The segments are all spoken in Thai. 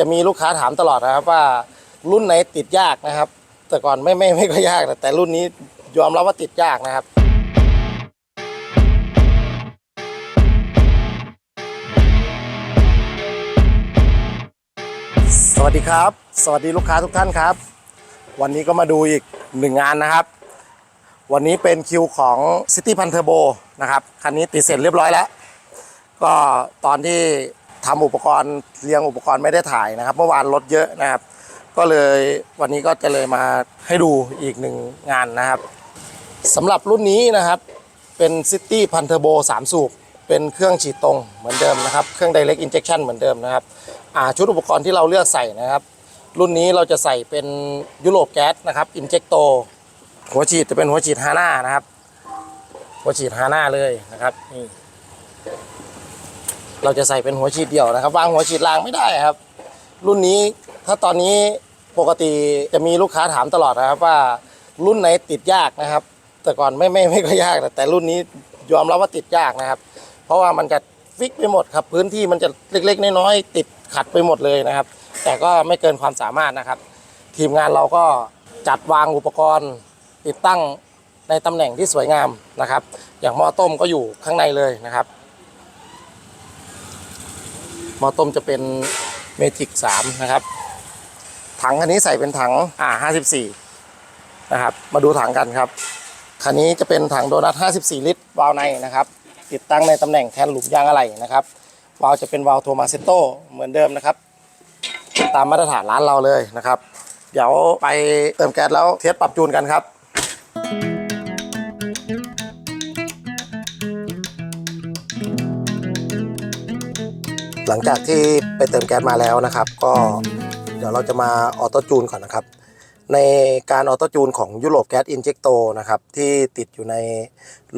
จะมีลูกค้าถามตลอดนะครับว่ารุ่นไหนติดยากนะครับ แต่ก่อนไม่ไม่ไม่ก็ยากนะแต่รุ่นนี้ยอมรับว่าติดยากนะครับ สวัสดีครับ สวัสดีลูกค้าทุกท่านครับ วันนี้ก็มาดูอีกหนึ่งงานนะครับ วันนี้เป็นคิวของ City p a n t u r b o นะครับคันนี้ติดเสร็จเรียบร้อยแล้ว ก็ตอนที่ ทำอุปกรณ์เรียงอุปกรณ์ไม่ได้ถ่ายนะครับ เมื่อวานรถเยอะนะครับ ก็เลยวันนี้ก็จะเลยมาให้ดูอีกหนึ่งงานนะครับสำหรับรุ่นนี้นะครับเป็น City p a n t u r b o 3สูบเป็นเครื่องฉีดตรงเหมือนเดิมนะครับ เครื่อง Direct Injection เหมือนเดิมนะครับชุดอุปกรณ์ที่เราเลือกใส่นะครับ รุ่นนี้เราจะใส่เป็นยุโรปแก๊สนะครับอินเจคโตหัวฉีดจะเป็นหัวฉีดฮาน่านะครับ หัวฉีดฮาน่าเลยนะครับนี่ เราจะใส่เป็นหัวฉีดเดี่ยวนะครับ วางหัวฉีดรางไม่ได้ครับ รุ่นนี้ถ้าตอนนี้ปกติจะมีลูกค้าถามตลอดนะครับว่ารุ่นไหนติดยากนะครับ แต่ก่อนไม่ไม่ไม่ก็ยากนะแต่รุ่นนี้ยอมรับว่าติดยากนะครับ เพราะว่ามันจะฟิกไปหมดครับ พื้นที่มันจะเล็กๆน้อยๆติดขัดไปหมดเลยนะครับ แต่ก็ไม่เกินความสามารถนะครับ ทีมงานเราก็จัดวางอุปกรณ์ ติดตั้งในตำแหน่งที่สวยงามนะครับ อย่างหม้อต้มก็อยู่ข้างในเลยนะครับ หม้อต้มจะเป็นเมจิก3นะครับ ถังคันนี้ใส่เป็นถังอ่า54นะครับ มาดูถังกันครับ คันนี้จะเป็นถังโดนัท54ลิตรวาล์วในนะครับ ติดตั้งในตำแหน่งแทนหลุมยางอะไหล่นะครับ วาล์วจะเป็นวาล์วโทมาเซโตเหมือนเดิมนะครับ ตามมาตรฐานร้านเราเลยนะครับ เดี๋ยวไปเติมแก๊สแล้วเทสปรับจูนกันครับ หลังจากที่ไปเติมแก๊สมาแล้วนะครับ ก็เดี๋ยวเราจะมาออโต้จูนก่อนนะครับ ในการออโต้จูนของยุโรปแก๊สอินเจคโตนะครับที่ติดอยู่ใน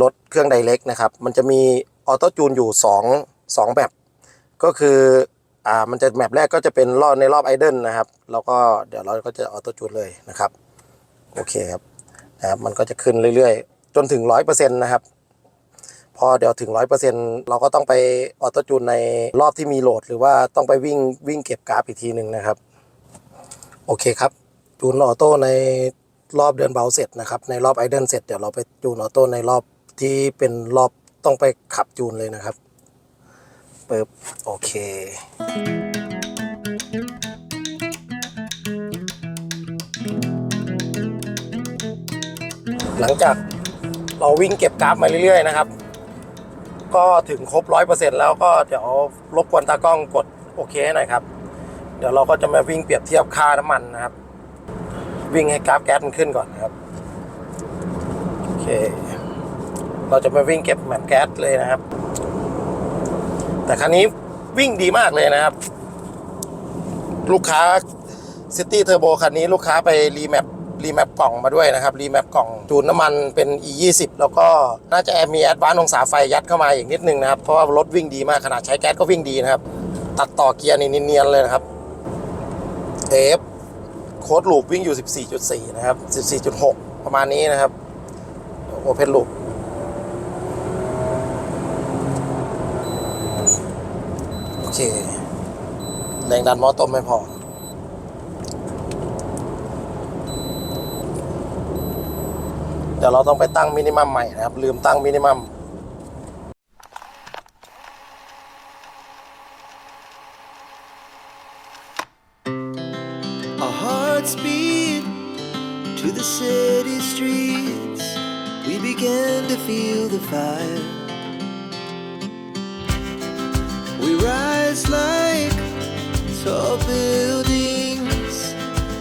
รถเครื่องไดเล็กนะครับ มันจะมีออโต้จูนอยู่ 2 2แบบก็คืออ่ามันจะแมปแรกก็จะเป็นรอบในรอบไอเดนนะครับ แล้วก็เดี๋ยวเราก็จะออโต้จูนเลยนะครับ โอเคครับนะครับมันก็จะขึ้นเรื่อยๆ จนถึง 100%นะครับ พอเดี๋ยวถึง 100%เราก็ต้องไปออโต้จูนในรอบที่มีโหลด หรือว่าต้องไปวิ่งวิ่งเก็บกราฟอีกทีหนึ่งนะครับ โอเคครับ จูนออโต้ในรอบเดินเบาเสร็จนะครับ ในรอบไอเดนเสร็จเดี๋ยวเราไปจูนออโต้ในรอบที่เป็นรอบต้องไปขับจูนเลยนะครับปึ๊บโอเคหลังจากเราวิ่งเก็บกราฟมาเรื่อยๆนะครับ ก็ถึงครบร้อยเปอร์เซ็นต์แล้วก็เดี๋ยวรบกวนตากล้องกดโอเคให้หน่อยครับ เดี๋ยวเราก็จะมาวิ่งเปรียบเทียบค่าน้ำมันนะครับ วิ่งให้กราฟแก๊สมันขึ้นก่อนนะครับโอเค เราจะมาวิ่งเก็บแมปแก๊สเลยนะครับ แต่คันนี้วิ่งดีมากเลยนะครับ ลูกค้าซิตี้เทอร์โบคันนี้ลูกค้าไปรีแมป รีแมปกล่องมาด้วยนะครับ รีแมปกล่องจูนน้ำมันเป็น e 2 0แล้วก็น่าจะมีแอดวานซ์องศาไฟยัดเข้ามาอีกนิดนึงนะครับ เพราะว่ารถวิ่งดีมากขนาดใช้แก๊สก็วิ่งดีนะครับ ตัดต่อเกียร์นี่เนียนๆเลยนะครับเอฟโค้ดลูปวิ่งอยู่ 14.4 นะครับ 14.6 ประมาณนี้นะครับ โอเพนลูปโอเค แรงดันมอเต้มไม่พอ ดี๋ยวเราต้องไปตั้งมินิมัมใหม่นะครับ ลืมตั้งมินิมัม Our hearts beat to the city streets. We began to feel the fire. We rise like tall buildings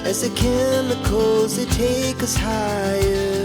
as the chemicals they take us higher.